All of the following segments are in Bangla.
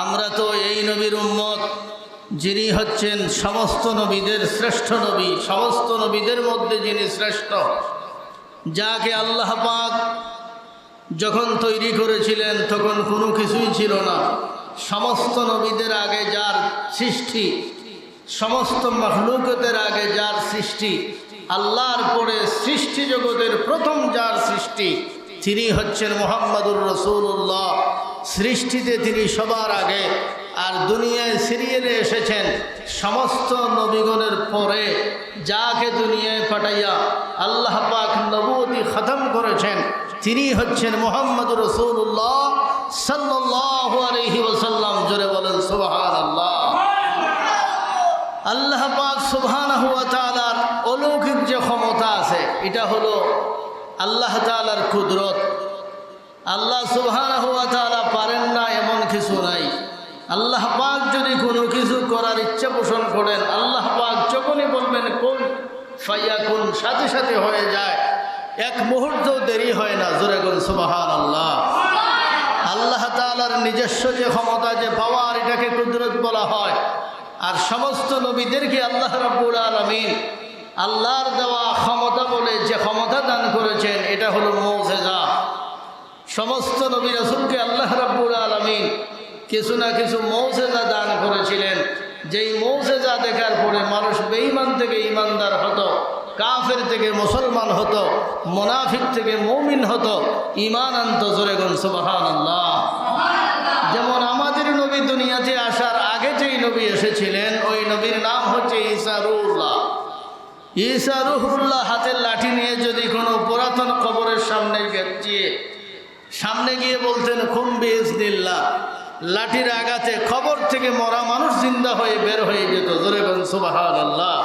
আমরা তো এই নবীর উম্মত, যিনি হচ্ছেন সমস্ত নবীদের শ্রেষ্ঠ নবী, সমস্ত নবীদের মধ্যে যিনি শ্রেষ্ঠ, যাকে আল্লাহ পাক যখন তৈরি করেছিলেন তখন কোনো কিছুই ছিল না। সমস্ত নবীদের আগে যার সৃষ্টি, সমস্ত মখলুকতের আগে যার সৃষ্টি, আল্লাহর পরে সৃষ্টি জগতের প্রথম যার সৃষ্টি তিনি হচ্ছেন মোহাম্মদুর রসুল্লাহ সৃষ্টিতে তিনি সবার আগে আর দুনিয়ায় সিরিয়ালে এসেছেন সমস্ত নবীগণের পরে। যাকে দুনিয়ায় পাঠাইয়া আল্লাহ পাক নবুতি খতম করেছেন, তিনি হচ্ছেন মোহাম্মদ রসুল্লাহ সাল্লাহ আলহি ওসাল্লাম জোরে বলেন সুবাহান আল্লাহ আল্লাহ পাক তাআলার অলৌকিক যে ক্ষমতা আছে, এটা হলো আল্লাহ তাআলার কুদরত। আল্লাহ সুবহানাহু ওয়া তাআলা পারেন না এমন কিছু নাই। আল্লাহ পাক যদি কোনো কিছু করার ইচ্ছা পোষণ করেন, আল্লাহ পাক যখনই বলবেন কোন ফাইয়া কোন সাথে সাথে হয়ে যায়। এক মুহূর্ত দেরি হয় না, জোরে কোন সুবাহান আল্লাহ আল্লাহ তাআলার নিজস্ব যে ক্ষমতা, যে পাওয়ার, এটাকে কুদরত বলা হয়। আর সমস্ত নবীদেরকে আল্লাহ রাব্বুল আলমিন আল্লাহর দেওয়া ক্ষমতা বলে যে ক্ষমতা দান করেছেন, এটা হলো মৌজেজা। সমস্ত নবী রসুলকে আল্লাহ রাব্বুল আলমিন কিছু না কিছু মৌজেজা দান করেছিলেন। যেই মৌজেজা দেখার পরে মানুষ বেঈমান থেকে ইমানদার হতো, কাফের থেকে মুসলমান হতো, মোনাফিক থেকে মৌমিন হতো ইমান আনত জোরেগন সুবাহান আল্লাহ যেমন আমাদের নবী দুনিয়াতে আসার আগে যেই নবী এসেছিলেন, ওই নবীর নাম হচ্ছে ইসারুল্লাহ ইসারুহুল্লাহ হাতের লাঠি নিয়ে যদি কোনো পুরাতন কবরের সামনে গিয়ে সামনে গিয়ে বলতেন খুম্বি ইসনিল্লাহ লাঠির আঘাতে খবর থেকে মরা মানুষ জিন্দা হয়ে বের হয়ে যেত। জোরে আল্লাহ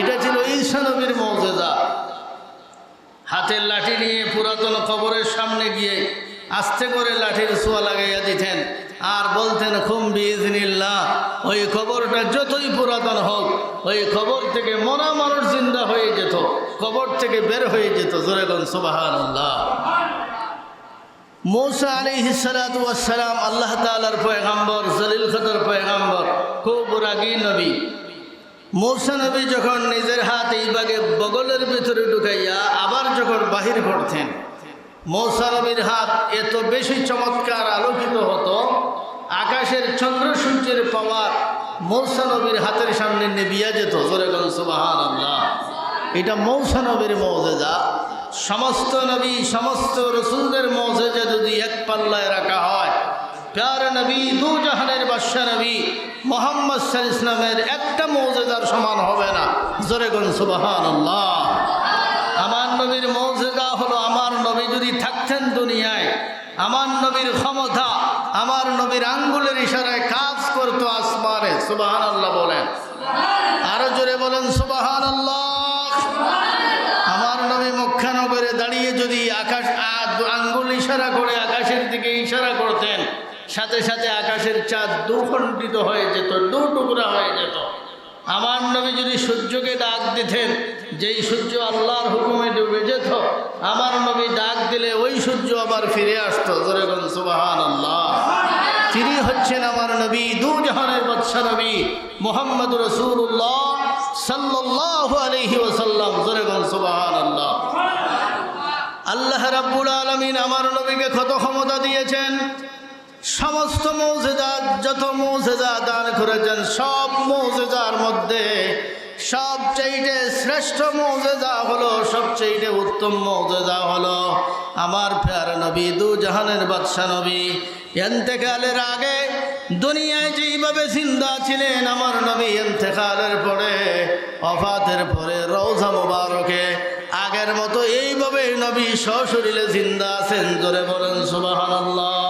এটা ছিল ঈশা নবীর মৌজেদা হাতের লাঠি নিয়ে পুরাতন কবরের সামনে গিয়ে আস্তে করে লাঠির ছোঁয়া লাগাইয়া দিতেন। আর বলতেন খুম্বি ইজনিল্লাহ ওই খবরটা যতই পুরাতন হোক, ওই খবর থেকে মরা মানুষ জিন্দা হয়ে যেত, কবর থেকে বের হয়ে যেত। জোরেগন সুবাহান আল্লাহ মৌসা আলী হিসালাতাম আল্লাহ তালার পয়গাম্বর, জলিল খদর পয়গাম্বর, খুব রাগী নবী। মৌসা নবী যখন নিজের হাত এই বাগে বগলের ভিতরে ঢুকাইয়া আবার যখন বাহির করতেন মৌসা নবীর হাত এত বেশি চমৎকার আলোকিত হতো, আকাশের চন্দ্র সূর্যের পাওয়ার মৌসানবীর হাতের সামনে নেবিয়া যেত। জোরেগন সুবাহান আল্লাহ এটা মৌসা নবীর মৌজেজা। সমস্ত নবী, সমস্ত রসুলদের মৌজেজা যদি এক পাল্লায় রাখা হয়, প্যার নবী, দু জাহানের বাদশা নবী, মোহাম্মদ সাল ইসলামের একটা মৌজেদার সমান হবে না। জোরেগন সুবাহান আল্লাহ আমার নবীর মৌজেদা হলো আমার নবী যদি থাকতেন দুনিয়ায়, আমার নবীর ক্ষমতা, আমার নবীর আঙ্গুলের ইশারায় কাজ করতো আসমানে সুবাহান আল্লাহ বলেন। আরও জোরে বলেন সুবাহান আল্লাহ আমার নবী মক্কানগরে দাঁড়িয়ে যদি আকাশ আঙ্গুল ইশারা করে আকাশের দিকে ইশারা করতেন, সাথে সাথে আকাশের চাঁদ দুখণ্ডিত হয়ে যেত দু টুকরা হয়ে যেত। আমার নবী যদি সূর্যকে ডাক দিতেন, যেই সূর্য আল্লাহর হুকুমে ডুবে যেত, আমার নবী ডাক দিলে ওই সূর্য আবার ফিরে আসতো। সুবাহান আল্লাহ তিনি হচ্ছেন আমার নবী দু জাহানের বাদশা নবী, মোহাম্মদ রসুল্লাহ সাল্লাহ আলহি ওসাল্লাম জোরেগন সুবাহান আল্লাহ আল্লাহ রাব্বুল আলমিন আমার নবীকে কত ক্ষমতা দিয়েছেন? সমস্ত মৌজেদা যত মৌজেদা দান করেছেন, সব মৌজেদার মধ্যে সবচেয়ে শ্রেষ্ঠ মৌজেদা হলো সবচেয়ে উত্তম মৌজেদা হলো আমার ফেয়ার নবী, দু জাহানের বাদশা নবী। এন্তেকালের আগে দুনিয়ায় যেইভাবে জিন্দা ছিলেন, আমার নবী এন্তেকালের পরে, অফাতের পরে রৌজা মুবারকে, আগের মতো এইভাবে নবী সশরীরে জিন্দা আছেন, জোরে বলেন সুবহানাল্লাহ। আল্লাহ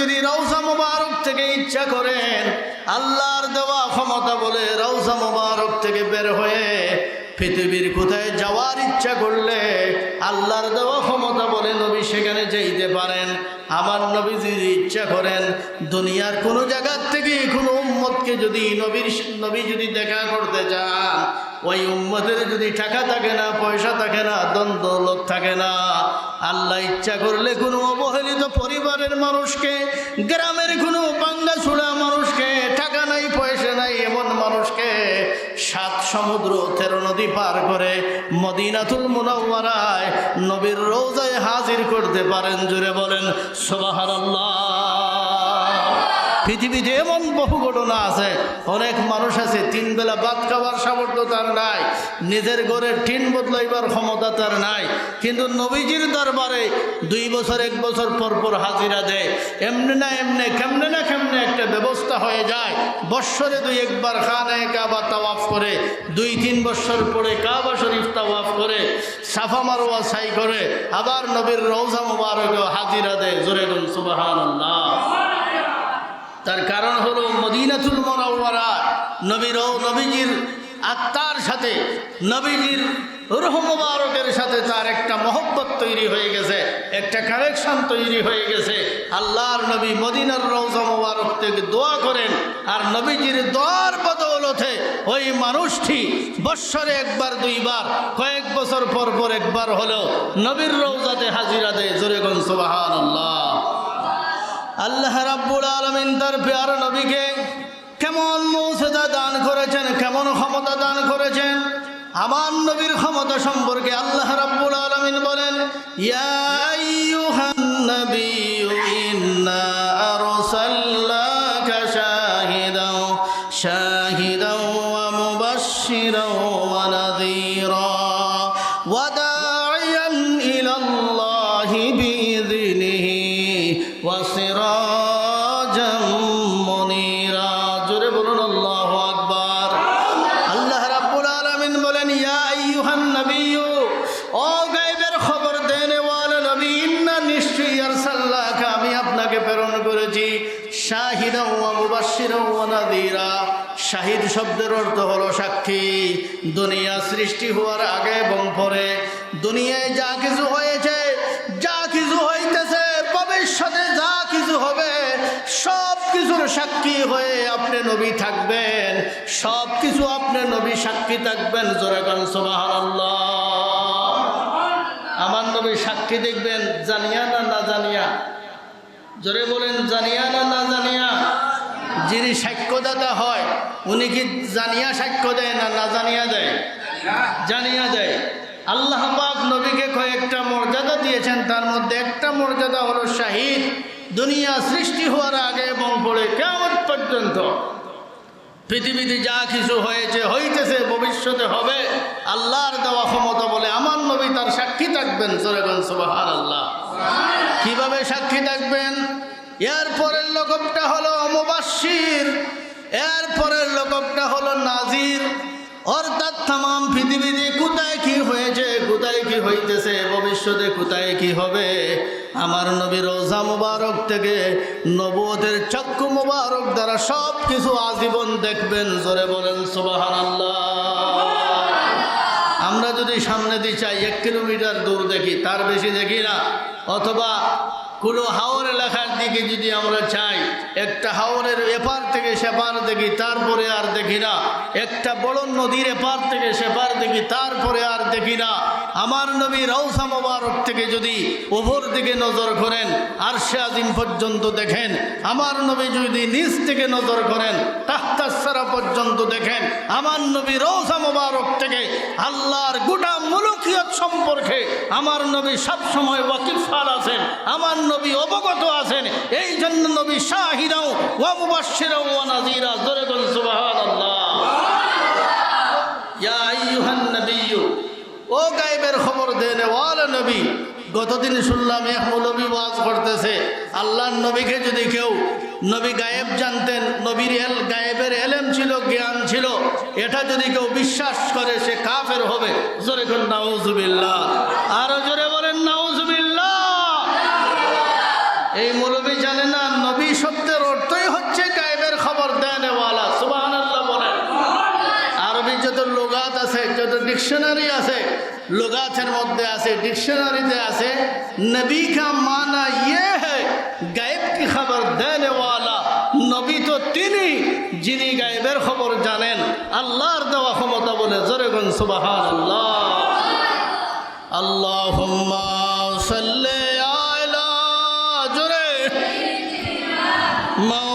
যদি রৌসা মুবারক থেকে ইচ্ছা করেন, আল্লাহর দেওয়া ক্ষমতা বলে রৌসা মুবারক থেকে বের হয়ে পৃথিবীর কোথায় যাওয়ার ইচ্ছা করলে আল্লাহর দেওয়া ক্ষমতা বলে নবী সেখানে যেতে পারেন। আমার নবী যদি ইচ্ছা করেন, দুনিয়ার কোনো জায়গার থেকে কোনো উম্মতকে যদি নবীর, নবী যদি দেখা করতে চান ওই উম্মতের যদি টাকা থাকে না, পয়সা থাকে না, দ্বন্দ্ব লোক থাকে না, আল্লাহ ইচ্ছা করলে কোনো অবহেলিত পরিবারের মানুষকে, গ্রামের কোনো বাঙ্গা ছুড়া মানুষকে, টাকা নাই, পয়সা নাই, এমন মানুষকে সাত সমুদ্র, তেরো নদী পার করে মদিনাতুল মুনাওয়ারায় নবীর রোজায় হাজির করতে পারেন জুড়ে বলেন, সুবহানাল্লাহ। পৃথিবীতে এমন বহু ঘটনা আছে, অনেক মানুষ আছে, তিন বেলা ভাত খাবার সামর্থ্য তার নাই, নিজের ঘরের টিন বদলাইবার ক্ষমতা তার নাই, কিন্তু নবীজির দরবারে দুই বছর, এক বছর পর পর হাজিরা দেয়। এমনি না এমনি, কেমনে না কেমনে একটা ব্যবস্থা হয়ে যায়। বৎসরে দুই একবার খানে কাবা তাওয়াফ করে, দুই তিন বৎসর পরে কাবা শরীফ তাওয়াফ করে, সাফা মারোয়া সাই করে, আবার নবীর রৌজা মুবারকেও হাজিরা দেয়। জোরে গুন সুবাহান আল্লাহ তার কারণ হলো মদিনাতুল মনোয়ারা নবীর নবীজির আত্মার সাথে, নবীজির রুহ মুবারকের সাথে তার একটা মহব্বত তৈরি হয়ে গেছে, একটা কানেকশন তৈরি হয়ে গেছে। আল্লাহর নবী মদিনার রৌজা মুবারক থেকে দোয়া করেন, আর নবীজির দোয়ার বদৌলতে ওই মানুষটি বৎসরে একবার, দুইবার, কয়েক বছর পর পর একবার হলেও নবীর রৌজাতে হাজিরা দেয়, জোরে গন সুবাহান আল্লাহ আল্লাহ রাব্বুল আলমিন তার পেয়ার নবীকে কেমন মৌসেদা দান করেছেন, কেমন ক্ষমতা দান করেছেন, আমার নবীর ক্ষমতা সম্পর্কে আল্লাহ রাব্বুল আলমিন বলেন, ইয়া সৃষ্টি হওয়ার আগে এবং পরে দুনিয়ায় যা কিছু হয়েছে, যা কিছু হইতেছে, ভবিষ্যতে যা কিছু হবে সব কিছুর সাক্ষী হয়ে আপনি নবী থাকবেন। সব কিছু আপনি নবী সাক্ষী থাকবেন জোরাগান আমার নবী সাক্ষী দেখবেন, জানিয়া না না জানিয়া? জোরে বলেন, জানিয়া না না জানিয়া? যিনি সাক্ষ্যদাতা হয়, উনি কি জানিয়া সাক্ষ্য দেয় না না জানিয়া দেয়? জানিয়া দেয়। আল্লাহ নবীকে কয়েকটা মর্যাদা দিয়েছেন, তার মধ্যে একটা মর্যাদা হলো শাহিদ। দুনিয়া সৃষ্টি হওয়ার আগে এবং পরে কেমন পর্যন্ত। পৃথিবীতে যা কিছু হয়েছে, হইতেছে, ভবিষ্যতে হবে। আল্লাহর দেওয়া ক্ষমতা বলে আমার নবী তার সাক্ষী থাকবেন সরেগন আল্লাহ কীভাবে সাক্ষী থাকবেন? এর পরের লোকবটা হলো অমবাসীর এর পরের লোকবটা হলো নাজির। অর্থাৎ তাম পৃথিবীতে কোথায় কি হয়েছে, কোথায় কি হইতেছে, ভবিষ্যতে কোথায় কি হবে? আমার নবীর রোজা মুবারক থেকে নবতের চক্ষু মুবারক দ্বারা সব কিছু আজীবন দেখবেন, জোরে বলেন সুবাহান আমরা যদি সামনে দিয়ে চাই, এক কিলোমিটার দূর দেখি, তার বেশি দেখি না, অথবা কোনো হাওর এলাকার দিকে যদি আমরা চাই একটা হাওরের এপার থেকে সেপার দেখি, তারপরে আর দেখি না। একটা বড় নদীর এপার থেকে সেপার দেখি, তারপরে আর দেখি না। আমার নবী রৌসা মোবারক থেকে যদি ওভর দিকে নজর করেন আর সে আজিম পর্যন্ত দেখেন, আমার নবী যদি নিচ থেকে নজর করেন তাহতাসারা পর্যন্ত দেখেন, আমার নবী রৌসা মোবারক থেকে আল্লাহর গোটা মুলুকিয়ত সম্পর্কে আমার নবী সবসময় ওয়াকিফার আছেন, আমার নবী অবগত আছেন এই জন্য নবী শাহিরাও ওয়া মুবাশশিরাও ওয়া নাযীরা জোরে ও গাইবের খবর দেন ওয়ালা নবী। গতদিন শুনলাম এক মৌলবী ওয়াজ করতেছে। আল্লাহর নবীকে যদি কেউ নবী গায়েব জানতেন, নবীর এল, গায়েবের এলেম ছিল, জ্ঞান ছিল, এটা যদি কেউ বিশ্বাস করে, সে কাফের হবে। জোরে করেন নাউজুবিল্লাহ। আরও জোরে বলেন, নাউজুবিল্লাহ এই মৌলবী জানে না নবী শব্দের অর্থই হচ্ছে গায়েবের খবর দেনেওয়ালা সুবহানাল্লাহ বলেন আরবি যত লোগাত আছে যত ডিকশনারি আছে লোগাতের মধ্যে আছে, ডিকশনারিতে আছে নবী কা মানা ইয়ে হ্যাঁ কি খবর দেনে নবী তো তিনি, যিনি গায়েবের খবর জানেন, আল্লাহর দেওয়া ক্ষমতা বলে জরেগন সুবাহান আল্লাহ আল্লাহ সাল্লে আয়লা জোরে। মা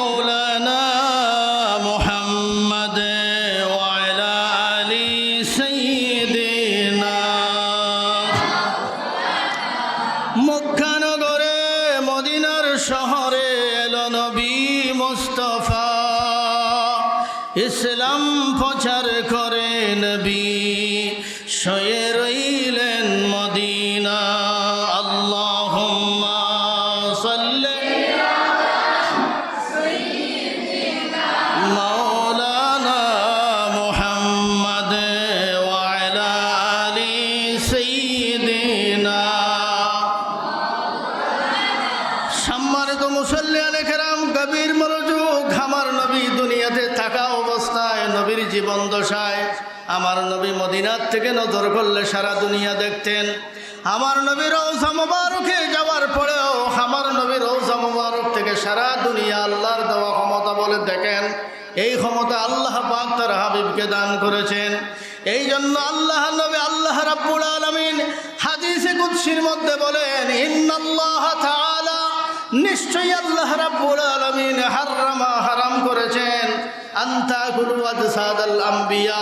আমার নবী মদিনার থেকে নজর করলে সারা দুনিয়া দেখতেন। আমার নবীর রৌজা মোবারকে যাওয়ার পরেও আমার নবীর রৌজা মোবারক থেকে সারা দুনিয়া আল্লাহর দেওয়া ক্ষমতা বলে দেখেন। এই ক্ষমতা আল্লাহ পাক তার হাবিবকে দান করেছেন। এই জন্য আল্লাহ নবী, আল্লাহ রাব্বুল আলামিন হাদিসে কুদসির মধ্যে বলেন, ইন্নাল্লাহ নিশ্চয়ই আল্লাহ রাব্বুল আলামিন হারামা, হারাম করেছেন। আম্বিয়া,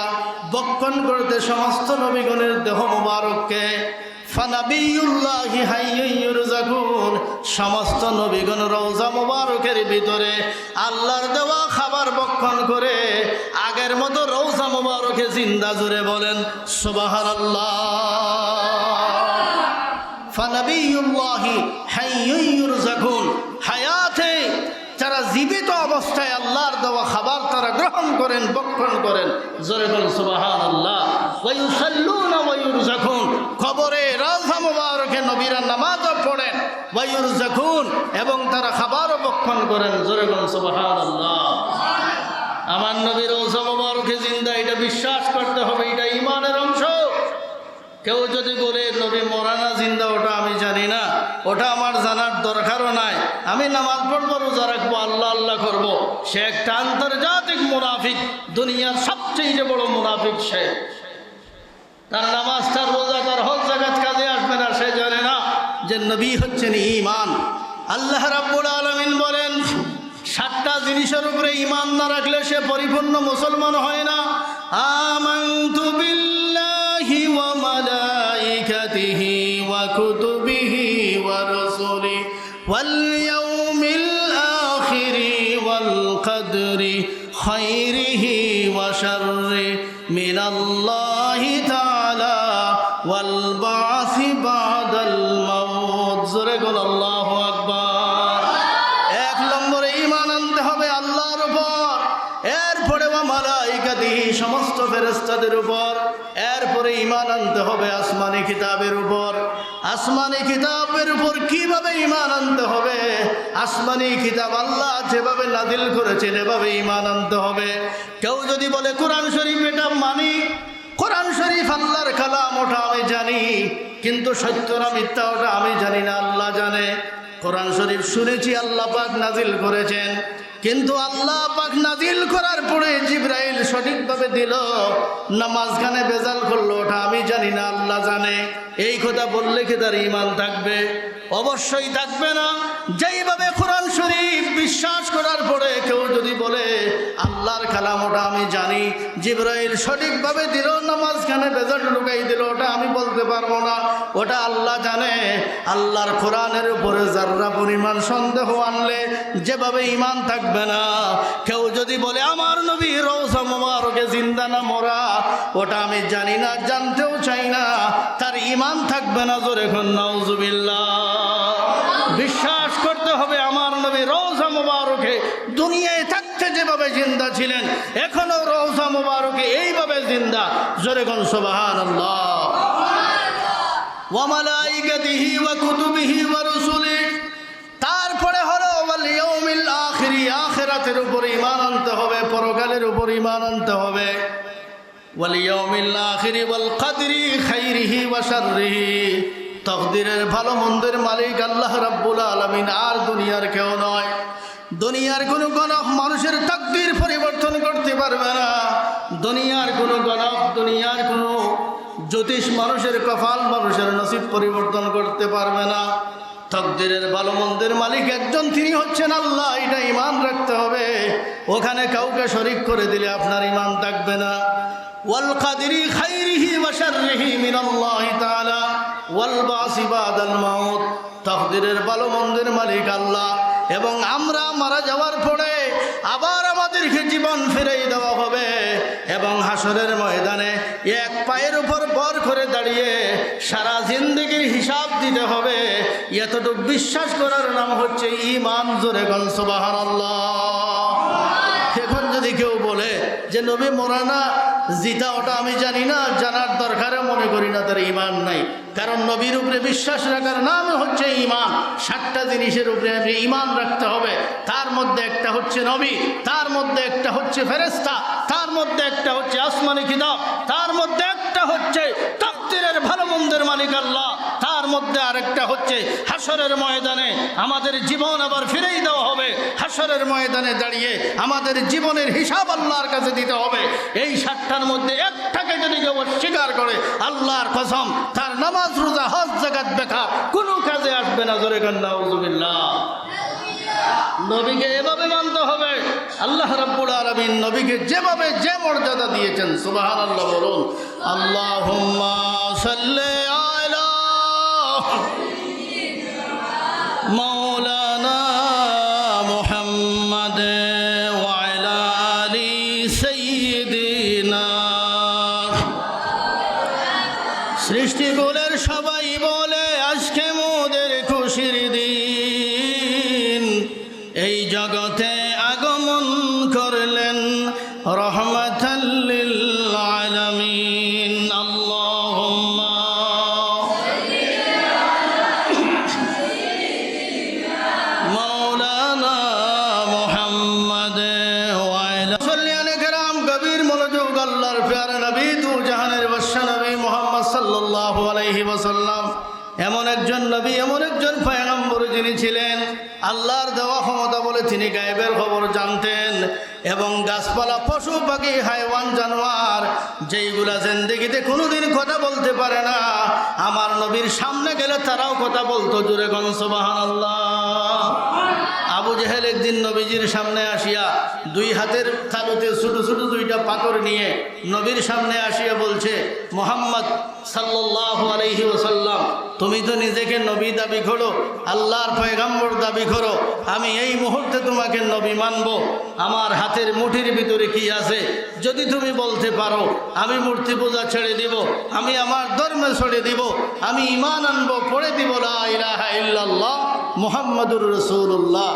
বক্ষণ করতে সমস্ত নবীগণের দেহ মুবারককে। সমস্ত নবীগণ রৌজা মুবারকের ভিতরে আল্লাহর দেওয়া খাবার বক্ষণ করে আগের মতো রৌজা মুবারকে জিন্দা জুড়ে বলেন, সুবহানাল্লাহ। ফানাবিউল্লাহি জীবিত অবস্থায় আল্লাহর দেওয়া খাবার তারা গ্রহণ করেন, বক্ষণ করেন। জোরে বল নামাজও পড়েন। ওয়ায়ুরজাকুন, এবং তারা খাবারও বক্ষণ করেন। সুবহানাল্লাহ। আমার নবীর জিন্দা, এটা বিশ্বাস করতে হবে, এটা ইমানের অংশ। কেউ যদি বলে, নবী মরানা জিন্দা, ওটা আমি জানি না, ওটা আমার জানার দরকারও নাই, আমি নামাজ পড়ব, রোজা রাখব, আল্লাহ আল্লাহ করব। সে একটা আন্তর্জাতিক মুনাফিক, দুনিয়ার সবচেয়ে বড় মুনাফিক সে। তার নামাজ তার রোজা, তার হল জাগাত কাজে আসবে না, সে জানে না যে নবী হচ্ছেন ইমান আল্লাহ রাব্বুল আলমিন বলেন, সাতটা জিনিসের উপরে ইমান না রাখলে সে পরিপূর্ণ মুসলমান হয় না। আমানতু বিল্লাহি ওয়া মালাইকাতিহি ওয়া কুতুবিহি ওয়া রাসূলিহি ওয়াল ইয়াউমিল আখিরি ওয়াল মালাইকাতি সমস্ত ফেরেস্তাদের উপর, এরপরে ঈমান আনতে হবে আসমানি কিতাবের উপর। আসমানি কিতাবের উপর কীভাবে ঈমান আনতে হবে? আসমানি কিতাব আল্লাহ যেভাবে নাদিল করেছেন, এভাবে ঈমান আনতে হবে। কেউ যদি বলে, কোরআন শরীফ এটা মানি, কোরআন শরীফ আল্লাহর কালাম, ওটা আমি জানি। কিন্তু সত্য না মিথ্যা, ওটা আমি জানি না, আল্লাহ জানে। কোরআন শরীফ শুনেছি, আল্লাহ পাক নাজিল করেছেন। কিন্তু আল্লাহ পাক নাজিল করার পরে জিব্রাইল সঠিকভাবে দিল। না মাঝখানে বেজাল করল, ওটা আমি জানি না, আল্লাহ জানে। এই কথা বললে কি তার ইমান থাকবে? অবশ্যই থাকবে না। যেইভাবে কোরআন শরীফ বিশ্বাস করার পরে কেউ যদি বলে, আল্লাহর কালাম, ওটা আমি জানি। জিব্রাইল সঠিকভাবে দিল না মাঝখানে বেজাল ঢুকাই দিল, ওটা আমি বলতে পারব না। ওটা আল্লাহ জানে। আল্লাহর কোরআনের উপরে যারা পরিমাণ সন্দেহ আনলে যেভাবে ইমান থাকবে না। কেউ যদি বলে, আমার নবী রৌসা জিন্দা না মরা, ওটা আমি জানি না, জানতেও চাই না। তার ইমান থাকবে না, জোরে নাউজুবিল্লাহ। বিশ্বাস করতে হবে আমার নবী রৌসা মোবারকে, দুনিয়ায় থাকতে যেভাবে জিন্দা ছিলেন মোবারকে এইভাবে জিন্দা। জোরে কোন সোবাহান তারপরে হলো উপর ঈমান আনতে হবে, পরকালের উপর ঈমান আনতে হবে। খাইরিহি তকদিরের ভালো মন্দের মালিক আল্লাহ রাব্বুল আলামিন, আর দুনিয়ার কেউ নয়। দুনিয়ার কোনো গণক মানুষের তকদির পরিবর্তন করতে পারবে না। দুনিয়ার কোনো গণক দুনিয়ার কোনো জ্যোতিষ মানুষের কপাল মানুষের নসিব পরিবর্তন করতে পারবে না। তকদিরের ভালো মন্দের মালিক একজন, তিনি হচ্ছেন আল্লাহ, এটা ইমান রাখতে হবে। ওখানে কাউকে শরিক করে দিলে আপনার ইমান থাকবে না। ওয়াল খাইরিহি ওয়াল মাউত। ভালো মন্দের মালিক আল্লাহ। এবং আমরা মারা যাওয়ার পরে আবার আমাদেরকে জীবন ফিরেই দেওয়া হবে। এবং হাসরের ময়দানে এক পায়ের উপর বর করে দাঁড়িয়ে সারা জিন্দগির হিসাব দিতে হবে। এতটুকু বিশ্বাস করার নাম হচ্ছে ইমান জোরে গনসবাহান বলে নবী মোরানা জিতা ওটা আমি জানি না, জানার দরকারে মনে করি না, তার ইমান নাই। কারণ নবীর উপরে বিশ্বাস রাখার নাম হচ্ছে ইমান। সাতটা জিনিসের উপরে আপনি ইমান রাখতে হবে। তার মধ্যে একটা হচ্ছে নবী, তার মধ্যে একটা হচ্ছে ফেরেস্তা তার মধ্যে একটা হচ্ছে আসমানি কিতাব, তার মধ্যে একটা হচ্ছে তাকতিরের ভালো মন্দের মালিক আল্লাহ। মধ্যে আরেকটা হচ্ছে হাসরের ময়দানে আমাদের জীবন আবার ফিরেই দেওয়া হবে। হাসরের ময়দানে দাঁড়িয়ে আমাদের জীবনের হিসাব আল্লাহর কাছে দিতে হবে। এই সাতটার মধ্যে একটাকে যদি কেউ অস্বীকার করে, আল্লাহর কসম, তার নামাজ, রোজা, হজ জাগাত বেকার কোনো কাজে আসবে না। জোরে কান্না নবীকে এভাবে মানতে হবে। আল্লাহ রাব্বুল আলামিন নবীকে যেভাবে যে মর্যাদা দিয়েছেন, সুবহানাল্লাহ বলুন আল্লাহ সাল্লি করলেন। রহমতাল্লিল পারে না। আমার নবীর সামনে গেলে তারাও কথা বলতো জুড়ে গনসবাহান আল্লাহ জেহেল একদিন নবীজির সামনে আসিয়া দুই হাতের তালুতে ছোটো ছোটো দুইটা পাথর নিয়ে নবীর সামনে আসিয়া বলছে, মোহাম্মদ সাল্লাহ আলহি ওসাল্লাম তুমি তো নিজেকে নবী দাবি করো, আল্লাহর পয়গাম্বর দাবি করো, আমি এই মুহূর্তে তোমাকে নবী মানব। আমার হাতের মুঠির ভিতরে কি আছে? যদি তুমি বলতে পারো, আমি মূর্তি পূজা ছেড়ে দিব, আমি আমার ধর্মে ছেড়ে দিব, আমি ইমান আনব, পড়ে দিব লা ইলাহা ইল্লাল্লাহ। মোহাম্মদুর রসুল্লাহ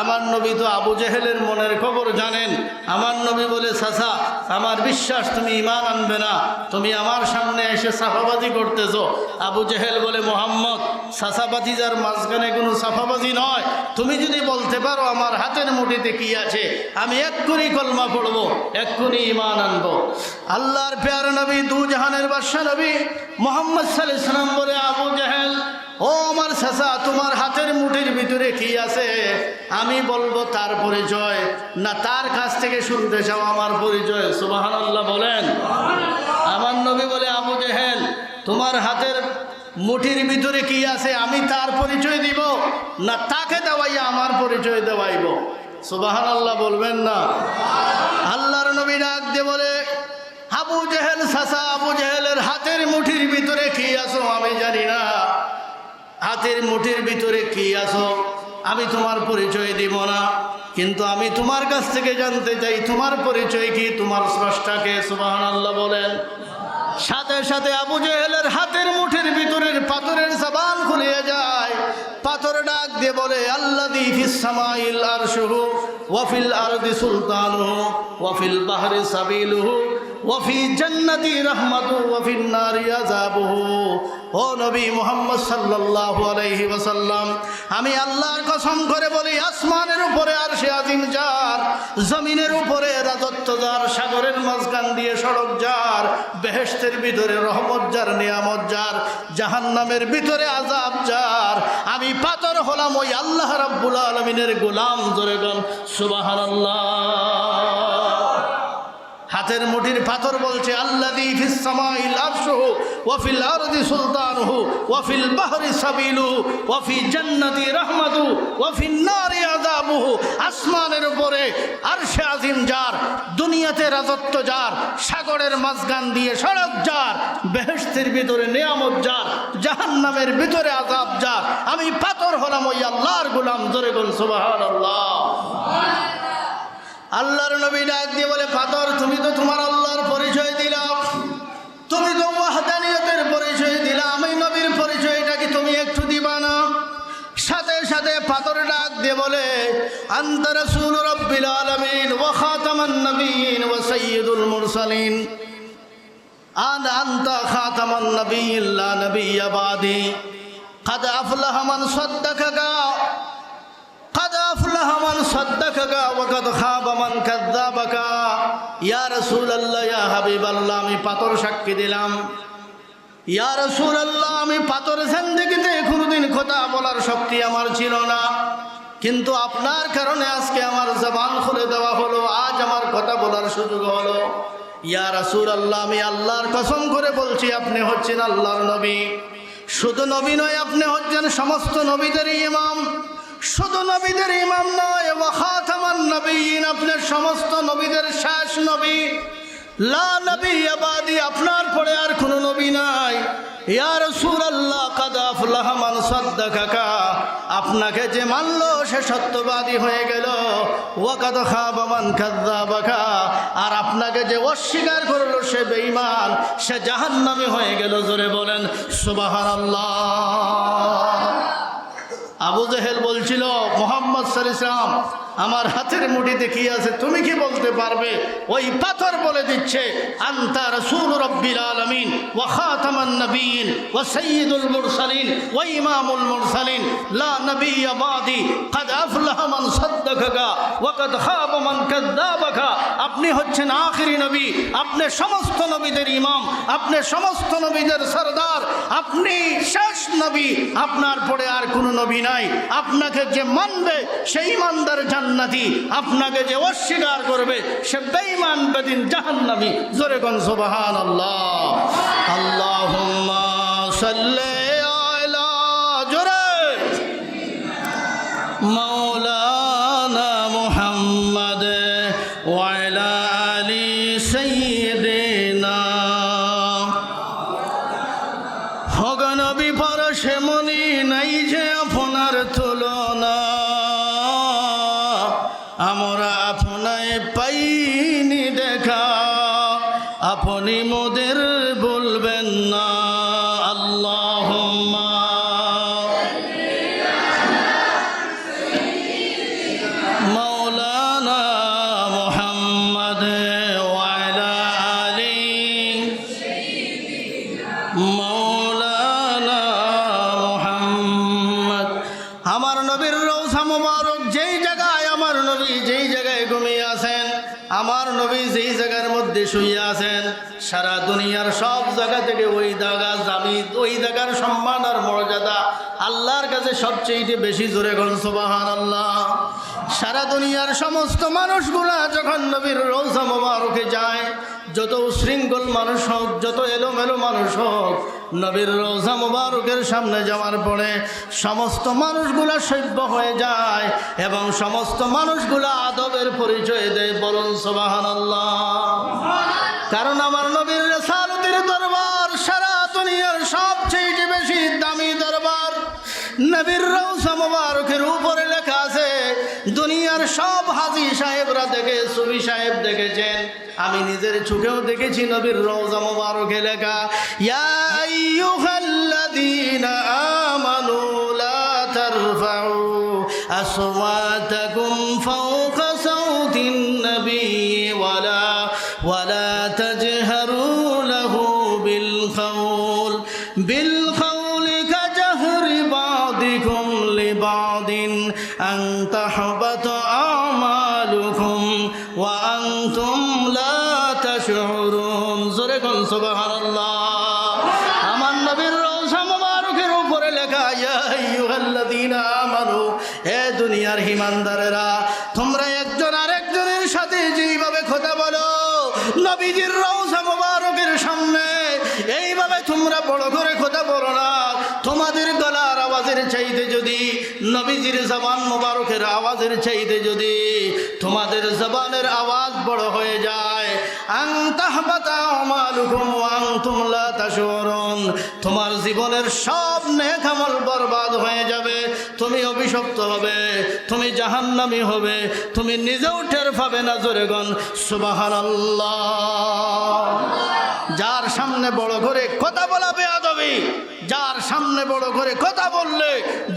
আমার নবী তো আবু জেহেলের মনের খবর জানেন। আমার নবী বলে সাসা আমার বিশ্বাস, তুমি ইমান আনবে না। তুমি আমার সামনে এসে সাফাবাজি করতেছো। আবু জেহেল বলে, মোহাম্মদ সাসাবাজি যার মাঝখানে কোনো সাফাবাজি নয়। তুমি যদি বলতে পারো আমার হাতের মুঠিতে কি আছে, আমি এক্ষুনি কলমা পড়ব, এক্ষুনি ইমান আনব। আল্লাহর পেয়ার নবী, দু জাহানের বাদশা নবী, মোহাম্মদ সাল্লাহ সাল্লাম বলে, আবু জেহেল ও আমার চাচা, তোমার হাতের মুঠির ভিতরে কি আছে? আমি বলব তার পরিচয়। না, তার কাছ থেকে শুনতে চাও আমার পরিচয়। সুবাহান আল্লাহ বলেন। আমার নবী বলে, আবু জেহেল, তোমার হাতের মুঠির ভিতরে কি আছে? আমি তার পরিচয় দিব। না, তাকে দেওয়াইয়া আমার পরিচয় দেওয়াইব। সুবাহান আল্লাহ বলবেন না। আল্লাহর নবী ডাক দিয়ে বলে, আবু জেহেল সাসা আবু জেহেলের হাতের মুঠির ভিতরে কি আছো? আমি জানি না। হাতের মুঠের ভিতরে কি আছো? আমি তোমার পরিচয় দিব না। কিন্তু আমি তোমার কাছ থেকে জানতে চাই, তোমার পরিচয় কি? তোমার স্রষ্টাকে সুবাহান আল্লাহ বলেন। সাথে সাথে আবু জেহেলের হাতের মুঠের ভিতরের পাথরের সাবান খুলিয়ে যায়। পাথর ডাক দিয়ে বলে আল্লাহ ওয়াফিল আরদি সুলতানুহু ওয়াফিল বাহরি সাবিলুহু ওয়াফি জান্নাতি রাহমাতু ওয়াফিন ও নবী মুহাম্মদ সাল্লাল্লাহু আলাইহি ওয়াসাল্লাম, আমি আল্লাহর কসম করে বলি, আসমানের উপরে আর সে আজিম যার, জমিনের উপরে রাজত্ব যার, সাগরের মাঝখান দিয়ে সড়ক যার, বেহেশতের ভিতরে রহমত যার, নিয়ামত যার, জাহান্নামের ভিতরে আজাব যার, আমি পাথর হলাম ওই আল্লাহ রাব্বুল আলমিনের গোলাম জোরে গন সুবাহান হাতের মুঠির পাথর বলছে আসমানের উপরে আরশে আজিম যার, দুনিয়াতে রাজত্ব যার, সাগরের মাঝখান দিয়ে সড়ক যার, বেহেশতের ভিতরে নিয়ামত যার, জাহান্নামের ভিতরে আযাব যার। আমি পাথর হলাম ওই আল্লাহর গোলাম, জোরে বল সুবহানাল্লাহ। আল্লাহর নবী ডাক দিয়ে বলে পাথর তুমি তো তোমার আল্লাহর পরিচয় দিলাম তুমি তো ওয়াহদানিয়তের পরিচয় দিলাম আমি নবীর পরিচয়টা কি তুমি একটু দিবা না সাথে সাথে পাথর ডাক দিয়ে বলে আন্ত রাসূল রব্বিল আলামিন ওয়া খাতামান নবিয়িন ওয়া সাইয়্যিদুল মুরসালিন আন আনতা খাতামান নবিয়্যিন লা নবিয়্য বাদি قد أفلح من صدقك قد মান সদ্দাকা ওয়াকাদ খাবা মান কাযযাবাকা ইয়া রাসূলুল্লাহ, ইয়া হাবিবাল্লাহ, আমি পাথর সাক্ষী দিলাম। ইয়া রাসূলুল্লাহ, আমি পাথর জিন্দেগিতে কোনোদিন কথা বলার শক্তি আমার ছিল না। কিন্তু আপনার কারণে আজকে আমার জবান খুলে দেওয়া হলো, আজ আমার কথা বলার সুযোগ হলো। ইয়া রাসুল আল্লাহ আমি আল্লাহর কসম করে বলছি, আপনি হচ্ছেন আল্লাহর নবী। শুধু নবী নয়, আপনি হচ্ছেন সমস্ত নবীদের ইমাম। শুধু নবীদের ইমাম নয় ওয়াখাতামান নবীন, আপনার সমস্ত নবীদের শেষ নবী। লা নবী আবাদি, আপনার পরে আর কোনো নবী নাই। ইয়া রাসূলুল্লাহ, কাদ আফলাহ মান সাদ্দাকাকা, আপনাকে যে মানলো, সে সত্যবাদী হয়ে গেল। ওয়া কাদ খাবা মান কাযাবাকা আর আপনাকে যে অস্বীকার করল, সে বেঈমান, সে জাহান্নামী হয়ে গেল। জোরে বলেন, সুবহানাল্লাহ। আবু জেহেল বলছিল মোহাম্মদ সাল্লাম আমার হাতের মুঠি দেখি আছে, তুমি কি বলতে পারবে? ওই পাথর বলে দিচ্ছে, আন্তা রসুল রব্বিল আলমিন ও খাতামান নবীন ও সঈদুল মুরসালিন ও ইমামুল মুরসালিন। লা নবী আবাদি কাদ আফলাহ মান সাদ্দাকা ওয়া কাদ খাব মান আপনি হচ্ছেন আখিরি নবী, আপনি সমস্ত নবীদের ইমাম, আপনি সমস্ত নবীদের সরদার, আপনি শেষ নবী। আপনার পরে আর কোনো নবী নাই। আপনাকে যে মানবে, সেই ইমানদার জান জান্নাতি, আপনাকে যে অস্বীকার করবে, সে বেঈমান বেদিন জাহান্নামি। জোরে কন সুবহান আল্লাহ আল্লাহ সাল্লে মনি নাই যে আপনার তুলনা। আমরা বেশি জোরে গন সুবাহান আল্লাহ সারা দুনিয়ার সমস্ত মানুষগুলা যখন নবীর রৌসা মোবারকে যায়, যত উশৃঙ্খল মানুষ হোক, যত এলোমেলো মানুষ হোক, নবীর রোজা মুবারকের সামনে যাওয়ার পরে সমস্ত মানুষগুলা সভ্য হয়ে যায় এবং সমস্ত মানুষগুলা আদবের পরিচয় দেয় বলুন সোবাহান কারণ আমার নবীর রেসালতির দরবার সারা দুনিয়ার সবচেয়ে বেশি দামি দরবার নবীর মুবারকের উপরে লেখা আছে, দুনিয়ার সব হাজি সাহেবরা দেখে সুবি সাহেব দেখেছেন। আমি নিজের চোখেও দেখেছি নবীর রওজা মোবারকে লেখা, ইয়া আইয়ুহাল্লাযীনা লিবাদিন আন তাহবাত আমালুকুম ওয়া আনতুম লা তাশউরুন জোরে আওয়াজের চাইতে যদি, নবীজির জবান মোবারকের আওয়াজের চাইতে যদি তোমাদের জবানের আওয়াজ বড় হয়ে যায়। তোমার জীবনের সব নেক বরবাদ হয়ে যাবে, তুমি অভিশপ্ত হবে, তুমি জাহান্নামী হবে, তুমি নিজেও টের পাবে না জোরে গন সুবহানাল্লাহ। যার সামনে বড় করে কথা বলা বেয়াদবি, যার সামনে বড় করে কথা করলে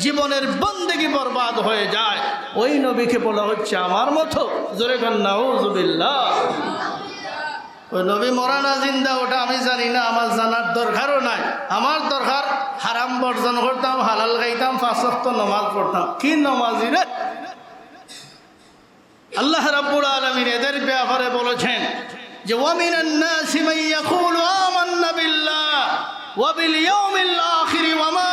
জীবনের বন্দেগি বরবাদ হয়ে যায়। ওই নবীকে বলা হচ্ছে আমার মতো। জোরে খান্নাউজুবিল্লা ওই নবী মরা না, জিন্দা, ওটা আমি জানি না, আমার জানার দরকারও নাই। আমার দরকার হারাম বর্জন করতাম, হালাল গাইতাম পাঁচক্ত নমাজ পড়তাম। কি নমাজি রে? আল্লাহ রাব্বুল আলমিন এদের ব্যাপারে বলেছেন যে ওয়ামিন বিল্লাহ ওয়াবিল ইয়াউমিল আখির ওয়ামা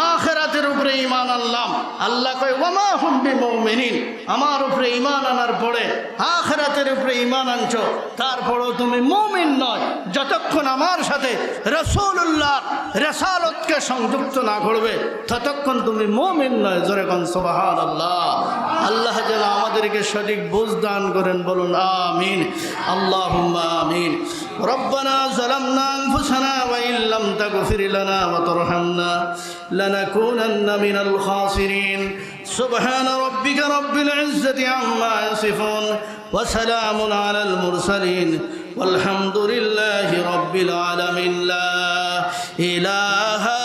আনলাম আল্লাহ কয়, ওয়ামা হুম বিমুমিনিন? আমার উপরে ঈমান আনার পরে, আখিরাতের উপরে ঈমান আনছো। তারপরও তুমি মুমিন নয়। যতক্ষণ আমার সাথে রাসূলুল্লাহ রেসালতকে সংযুক্ত না করবে, ততক্ষণ তুমি মুমিন নয়। জোরে কোন, সুবহানাল্লাহ। আল্লাহ যেন আমাদেরকে সঠিক বুঝ দান করেন, বলুন, আমিন। আল্লাহ আমিন। ربنا ظلمنا أنفسنا وإن لم تغفر لنا وترحمنا لنكونن من الخاسرين. سبحان ربك رب العزة عما يصفون وسلام على المرسلين. والحمد لله رب العالمين. لا إله